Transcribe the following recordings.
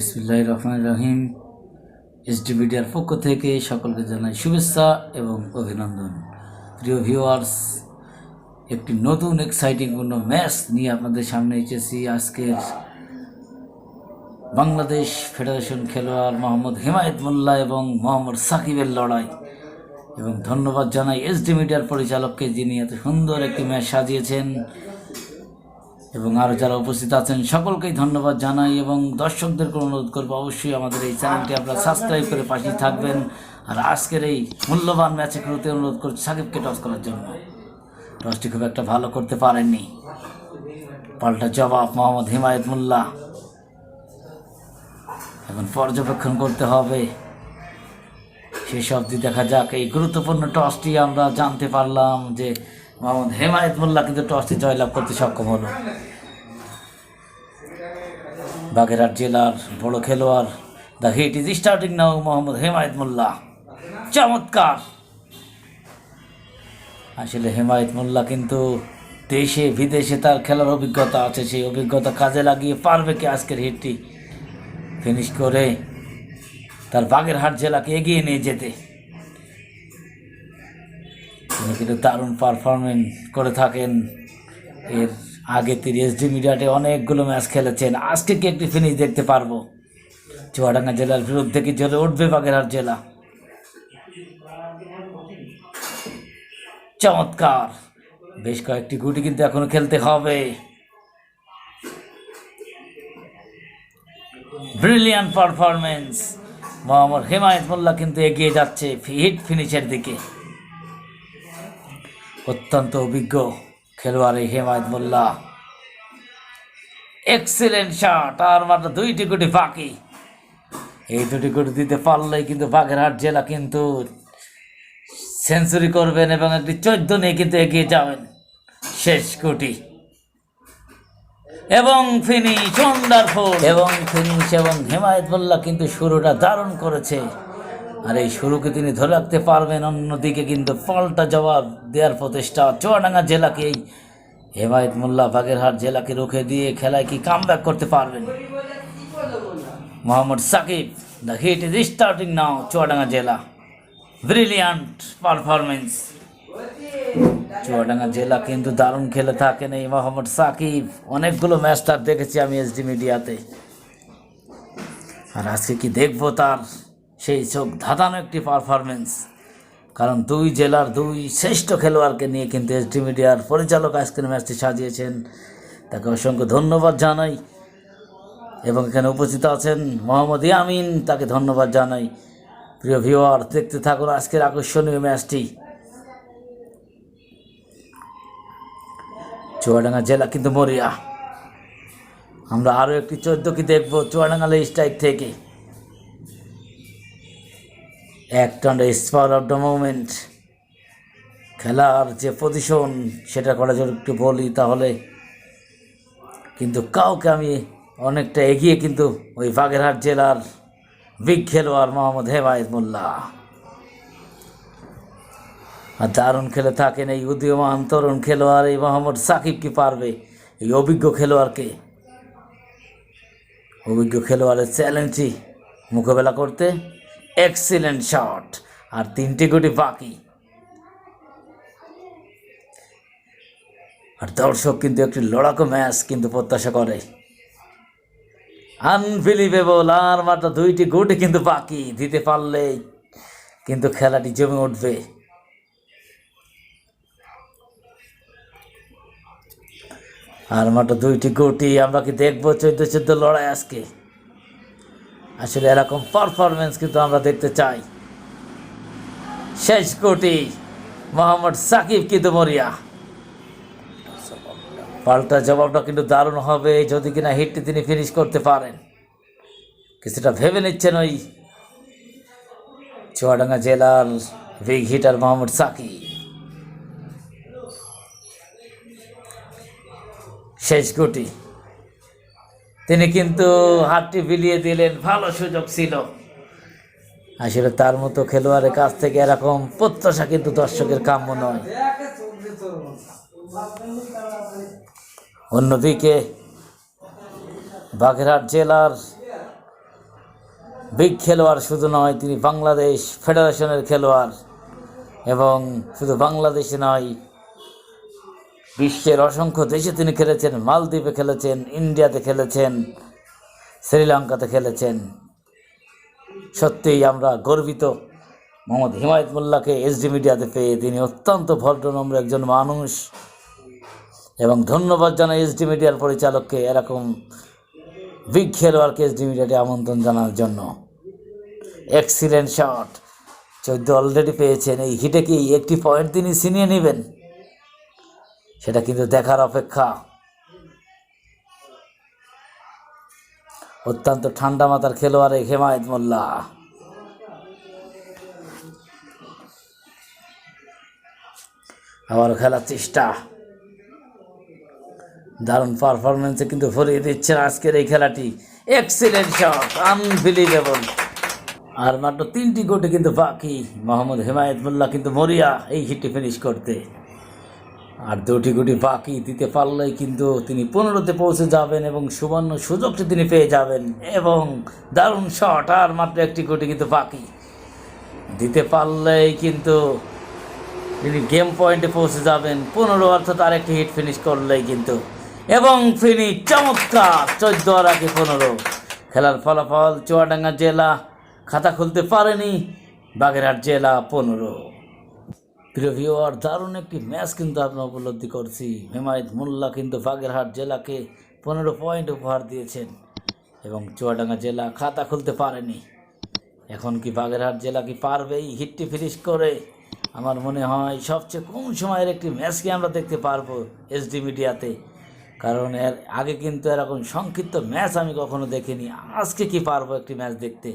বিসমুল্লাহ রহমান রহিম। এসডি মিডিয়ার পক্ষ থেকে সকলকে জানাই শুভেচ্ছা এবং অভিনন্দন। প্রিয় ভিউয়ার্স, একটি নতুন এক্সাইটিংপূর্ণ ম্যাচ নিয়ে আপনাদের সামনে এসেছি আজকের বাংলাদেশ ফেডারেশন খেলোয়াড় মোহাম্মদ হিমায়ত মোল্লা এবং মোহাম্মদ সাকিবের লড়াই। এবং ধন্যবাদ জানাই এসডি মিডিয়ার পরিচালককে যিনি এত সুন্দর একটি ম্যাচ সাজিয়েছেন। এবং আরও যারা উপস্থিত আছেন, সকলকেই ধন্যবাদ জানাই এবং দর্শকদেরকে অনুরোধ করব, অবশ্যই আমাদের এই চ্যানেলটি আপনারা সাবস্ক্রাইব করে পাশে থাকবেন। আর আজকের এই মূল্যবান ম্যাচে খেলতে অনুরোধ করছি সাকিবকে টস করার জন্য। টসটি খুব একটা ভালো করতে পারেননি। পাল্টা জবাব, মোহাম্মদ হিমায়ত মোল্লা। এখন পর্যবেক্ষণ করতে হবে। সেসব দিয়ে দেখা যাক, এই গুরুত্বপূর্ণ টসটি আমরা জানতে পারলাম যে মোহাম্মদ হেমায়ত মোল্লা, কিন্তু টসটি জয়লাভ করতে সক্ষম হলো। বাগেরহাট জেলার বড় খেলোয়াড়, the heat is starting now, Mohammad Hemayet Molla. চমৎকার! আসলে হেমায়ত মোল্লা কিন্তু দেশে, বিদেশে তার খেলার অভিজ্ঞতা আছে, সেই অভিজ্ঞতা কাজে লাগিয়ে পারবে কি আজকের হিটটি। ফিনিশ করে তার বাগেরহাট জেলাকে এগিয়ে নিয়ে যেতে। তিনি কিন্তু দারুণ পারফরমেন্স করে থাকেন। এর আগে তিনি এসডি মিডিয়াতে অনেকগুলো ম্যাচ খেলেছেন। আজকে কি একটি ফিনিশ দেখতে পারব? চুয়াডাঙ্গা জেলার বিরুদ্ধে কি জ্বলে উঠবে বাগেরহাট জেলা? চমৎকার! বেশ কয়েকটি গুটি কিন্তু এখনও খেলতে হবে। ব্রিলিয়ান্ট পারফরমেন্স মোহাম্মদ হেমায়ত মোল্লা কিন্তু এগিয়ে যাচ্ছে হিট ফিনিশের দিকে। অত্যন্ত অভিজ্ঞ খেলোয়াড় হেমায়ত মোল্লা। এক্সিলেন্ট শট আর মাত্র দুইটি গুটি বাকি। এই দুটি গুটি দিতে পারলেই কিন্তু বাগেরহাট জেলা কিন্তু সেঞ্চুরি করবেন এবং একটি চোদ্দ নিয়ে কিন্তু এগিয়ে যাবেন শেষ গুটি এবং ফিনিশ ওয়ান্ডারফুল এবং ফিনিশ এবং হেমায়ত মোল্লা কিন্তু শুরুটা দারুণ করেছে। আর এই শুরুকে তিনি ধরে রাখতে পারবেন, অন্যদিকে কিন্তু পাল্টা জবাব দেওয়ার প্রচেষ্টা চুয়াডাঙ্গা জেলাকে এই হেমায়ত মোল্লা বাগেরহাট জেলাকে রুখে দিয়ে খেলায় কি কাম করতে পারবেন? Mohammad Shakib the heat is starting now Chuadanga জেলা। ব্রিলিয়ান্ট পারফরমেন্স চুয়াডাঙ্গা জেলা কিন্তু দারুণ খেলে থাকেন এই মোহাম্মদ সাকিব। অনেকগুলো ম্যাচ তার দেখেছি আমি এসডি মিডিয়াতে আর আজকে কি দেখব তার? সেই চোখ ধাঁধানো একটি পারফরমেন্স কারণ দুই জেলার দুই শ্রেষ্ঠ খেলোয়াড়কে নিয়ে কিন্তু এসডি মিডিয়ার পরিচালক আজকের ম্যাচটি সাজিয়েছেন। তাকে অসংখ্য ধন্যবাদ জানাই। এবং এখানে উপস্থিত আছেন মোহাম্মদ ইয়ামিন, তাকে ধন্যবাদ জানাই। প্রিয় ভিওয়ার দেখতে থাকুন আজকের আকর্ষণীয় ম্যাচটি। চুয়াডাঙ্গা জেলা কিন্তু মরিয়া। আমরা আরও একটি চোদ্দ কি দেখব চুয়াডাঙ্গা স্ট্রাইক থেকে। এক টান্ডা স্পার অফ দ্য মুভমেন্ট খেলার যে পজিশন, সেটা করা যদি একটু বলি তাহলে। কিন্তু কাউকে আমি অনেকটা এগিয়ে কিন্তু ওই বাগেরহাট জেলার বিগ খেলোয়াড় মোহাম্মদ হেমায়ত মোল্লা। আর দারুণ খেলে থাকেন এই উদীয়মান তরুণ খেলোয়াড় এই মোহাম্মদ সাকিব কি পারবে এই অভিজ্ঞ খেলোয়াড়কে? অভিজ্ঞ খেলোয়াড়ের চ্যালেঞ্জটি মোকাবেলা করতে। এক্সিলেন্ট শট আর তিনটি গুটি বাকি। আর দর্শক কিন্তু একটি লড়াকু ম্যাচ কিন্তু প্রত্যাশা করে। আনবিলিভেবল আর মাত্র দুইটি গুটি কিন্তু বাকি। দিতে পারলেই কিন্তু খেলাটি জমে উঠবে। আর মাত্র দুইটি গুটি আমরা কি দেখব? চোদ্দ চোদ্দ লড়াই আজকে। আসলে এরকম পারফরমেন্স কিন্তু আমরা দেখতে চাই। শেষ কোটি মোহাম্মদ সাকিব কিন্তু মরিয়া। পাল্টা জবাবটা কিন্তু দারুণ হবে যদি কিনা হিটটি তিনি ফিনিশ করতে পারেন। কিছুটা ভেবে নিচ্ছেন ওই চুয়াডাঙ্গা জেলার বিগ হিটার মোহাম্মদ সাকিব। শেষ গুটি তিনি কিন্তু হাতটি বিলিয়ে দিলেন, ভালো সুযোগ ছিল। আসলে তার মতো খেলোয়াড়ের কাছ থেকে এরকম প্রত্যাশা কিন্তু দর্শকের কাম্য নয়। অন্যদিকে বাগেরহাট জেলার বিগ খেলোয়াড় শুধু নয়, তিনি বাংলাদেশ ফেডারেশনের খেলোয়াড় এবং শুধু বাংলাদেশে নয় বিশ্বের অসংখ্য দেশে তিনি খেলেছেন, মালদ্বীপে খেলেছেন, ইন্ডিয়াতে খেলেছেন, শ্রীলঙ্কাতে খেলেছেন। সত্যিই আমরা গর্বিত। মোহাম্মদ হিমায়ত মোল্লাকে এসডি মিডিয়াতে পেয়ে তিনি অত্যন্ত ভদ্রনম্র একজন মানুষ। এবং ধন্যবাদ জানাই এসডি মিডিয়ার পরিচালককে এরকম বিগ খেলোয়াড়কে এসডি মিডিয়াতে আমন্ত্রণ জানার জন্য। এক্সিলেন্ট শট চোদ্দ অলরেডি পেয়েছেন, এই হিটে কি একটি পয়েন্ট তিনি ছিনিয়ে নেবেন? সেটা কিন্তু দেখার অপেক্ষা। অত্যন্ত ঠান্ডা মাথার খেলোয়াড় হেমায়ত মোল্লা। আবার খেলার চেষ্টা। দারুণ পারফরমেন্সে কিন্তু ভরিয়ে দিচ্ছেন আজকের এই খেলাটি। এক্সিলেন্ট শট আনবিলিভেবল আর মাত্র তিনটি গোটে কিন্তু বাকি। মোহাম্মদ হেমায়ত মোল্লা কিন্তু মরিয়া এই হিটটি ফিনিশ করতে। আর দুটি গুটি বাকি দিতে পারলেই কিন্তু তিনি পনেরোতে পৌঁছে যাবেন এবং সুবর্ণ সুযোগটি তিনি পেয়ে যাবেন এবং দারুণ শট আর মাত্র একটি গুটি কিন্তু বাকি। দিতে পারলেই কিন্তু তিনি গেম পয়েন্টে পৌঁছে যাবেন। পনেরো অর্থাৎ আরেকটি হিট ফিনিশ করলেই কিন্তু। এবং ফিনিশ চমৎকার চোদ্দ আর আগে পনেরো। খেলার ফলাফল চুয়াডাঙ্গা জেলা খাতা খুলতে পারেনি। বাগেরহাট জেলা পনেরো। প্রিয় ভিওয়ার দারুণ একটি ম্যাচ কিন্তু আমরা উপলব্ধি করছি। হেমায়ত মোল্লা কিন্তু বাগেরহাট জেলাকে পনেরো পয়েন্ট উপহার দিয়েছেন এবং চুয়াডাঙ্গা জেলা খাতা খুলতে পারেনি। এখন কি বাগেরহাট জেলা কি পারবেই? হিটটি ফিনিশ করে আমার মনে হয় সবচেয়ে কম সময়ের একটি ম্যাচকে আমরা দেখতে পারব এসডি মিডিয়াতে কারণ এর আগে কিন্তু এরকম সংক্ষিপ্ত ম্যাচ আমি কখনো দেখিনি। আজকে কি পারব একটি ম্যাচ দেখতে?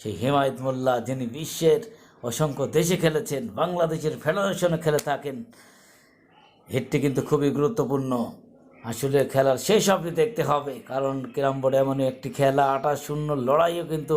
সেই হেমায়ত মোল্লা, যিনি বিশ্বের অসংখ্য দেশে খেলেছেন, বাংলাদেশের ফেডারেশনে খেলে থাকেন। হিটটি কিন্তু খুবই গুরুত্বপূর্ণ। আসলে খেলার শেষ অবধি দেখতে হবে, কারণ ক্যারাম বোর্ড এমন একটি খেলা আটা শূন্য লড়াইও কিন্তু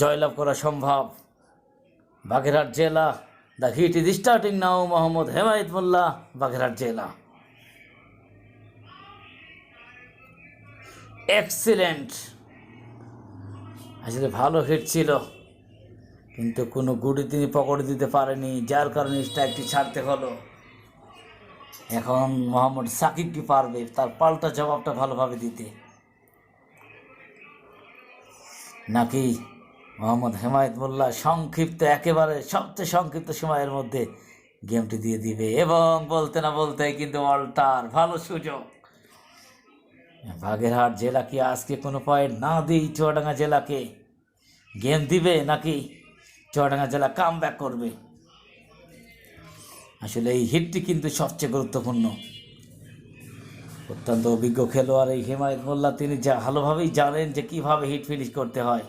জয়লাভ করা সম্ভব। বাগেরহাট জেলা, the heat is starting now, Mohammad Hemayet Molla, Bagerhat জেলা। এক্সিলেন্ট। আসলে ভালো হিট ছিল। কিন্তু কোনো গুটি তিনি পকড়ে দিতে পারেনি, যার কারণে স্ট্রাইকটি ছাড়তে হলো। এখন মোহাম্মদ সাকিব কি পারবে? তার পাল্টা জবাবটা ভালোভাবে দিতে। নাকি মোহাম্মদ হেমায়ত মোল্লা সংক্ষিপ্ত, একেবারে সবচেয়ে সংক্ষিপ্ত সময়ের মধ্যে গেমটি দিয়ে দিবে এবং বলতে না বলতে কিন্তু অল্টার ভালো সুযোগ। বাগেরহাট জেলা কি আজকে কোনো পয়েন্ট না দিই চুয়াডাঙ্গা জেলাকে গেম দিবে নাকি চুয়াডাঙ্গা জেলা কাম ব্যাক করবে। আসলে এই হিটটি কিন্তু সবচেয়ে গুরুত্বপূর্ণ। অত্যন্ত অভিজ্ঞ খেলোয়াড় এই হেমায়ত মোল্লা, তিনি যা ভালোভাবেই জানেন যে কীভাবে হিট ফিনিশ করতে হয়।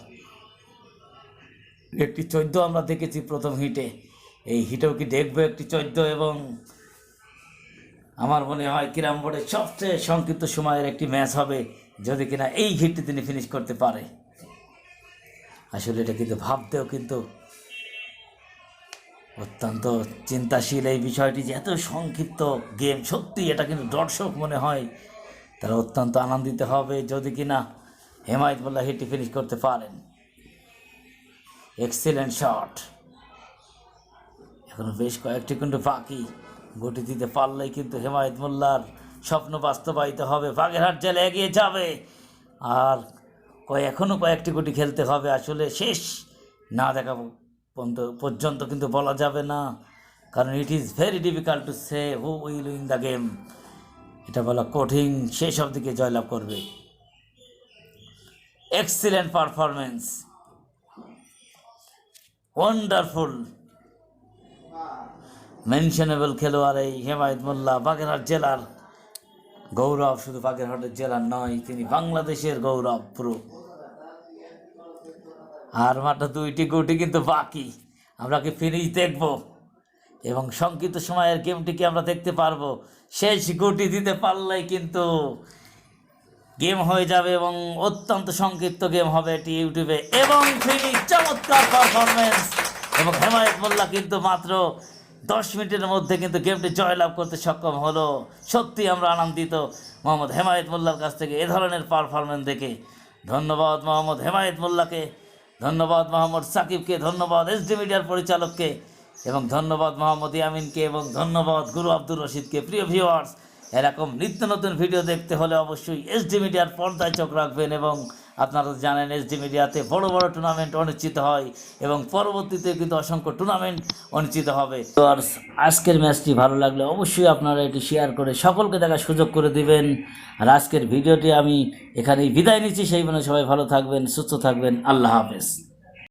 একটি চোদ্দ আমরা দেখেছি প্রথম হিটে এই হিটেও কি দেখব একটি চোদ্দ এবং আমার মনে হয় কিরাম বোর্ডের সবচেয়ে সংক্ষিপ্ত সময়ের একটি ম্যাচ হবে, যদি কিনা এই হিটটি তিনি ফিনিশ করতে পারে। আসলে এটা কিন্তু ভাবতেও কিন্তু অত্যন্ত চিন্তাশীল এই বিষয়টি যে এত সংক্ষিপ্ত গেম সত্যি এটা কিন্তু দর্শক মনে হয় তারা অত্যন্ত আনন্দিত হবে যদি কিনা হেমায়ত মোল্লা হিটটি ফিনিশ করতে পারেন। এক্সিলেন্ট শট এখনও বেশ কয়েকটি কিন্তু বাকি গুটি দিতে পারলেই কিন্তু হেমায়ত মোল্লার স্বপ্ন বাস্তবায়িত হবে। বাগেরহাট জেলা এগিয়ে যাবে। আর কয় এখনও কয়েকটি গুটি খেলতে হবে। আসলে শেষ না দেখা পর্যন্ত কিন্তু বলা যাবে না। কারণ it is very difficult to say who will win the game এটা বলা কঠিন শেষ দিকে জয়লাভ করবে। এক্সিলেন্ট পারফরমেন্স ওয়ান্ডারফুল মেনশনেবল খেলোয়াড় এই হেমায়ত মোল্লা, বাগেরহাট জেলার গৌরব। শুধু বাগেরহাটের জেলার নয়, তিনি বাংলাদেশের গৌরব, পুরো। আর মাত্র দুইটি গুটি কিন্তু বাকি। আমরা কি ফিনিশ দেখব? এবং সংক্ষিপ্ত সময়ের গেমটিকে আমরা দেখতে পারব? শেষ গুটি দিতে পারলেই কিন্তু গেম হয়ে যাবে এবং অত্যন্ত সংক্ষিপ্ত গেম হবে এটি ইউটিউবে। এবং ফিনিশ চমৎকার পারফরমেন্স এবং হেমায়ত মোল্লা কিন্তু মাত্র দশ মিনিটের মধ্যে কিন্তু গেমটি জয়লাভ করতে সক্ষম হলো। সত্যি আমরা আনন্দিত। মোহাম্মদ হেমায়ত মোল্লার কাছ থেকে এ ধরনের পারফরমেন্স দেখে। ধন্যবাদ মোহাম্মদ হেমায়েত মোল্লাকে। ধন্যবাদ মোহাম্মদ সাকিবকে, ধন্যবাদ এস ডি মিডিয়ার পরিচালককে, এবং ধন্যবাদ মোহাম্মদ ইয়ামিনকে, এবং ধন্যবাদ গুরু আব্দুর রশিদকে। প্রিয় ভিউয়ার্স এরকম নিত্য নতুন ভিডিও দেখতে হলে অবশ্যই এসডি মিডিয়ার পর্দায় চোখ রাখবেন এবং আপনারা জানেন এসডি মিডিয়াতে বড় বড় টুর্নামেন্ট অনুষ্ঠিত হয় এবং পরবর্তীতে কিন্তু অসংখ্য টুর্নামেন্ট অনুষ্ঠিত হবে। তো আর আজকের ম্যাচটি ভালো লাগলে অবশ্যই আপনারা এটি শেয়ার করে সকলকে দেখার সুযোগ করে দিবেন। আর আজকের ভিডিওটি আমি এখানেই বিদায় নিচ্ছি। সেই মনে সবাই ভালো থাকবেন, সুস্থ থাকবেন। আল্লাহ হাফেজ।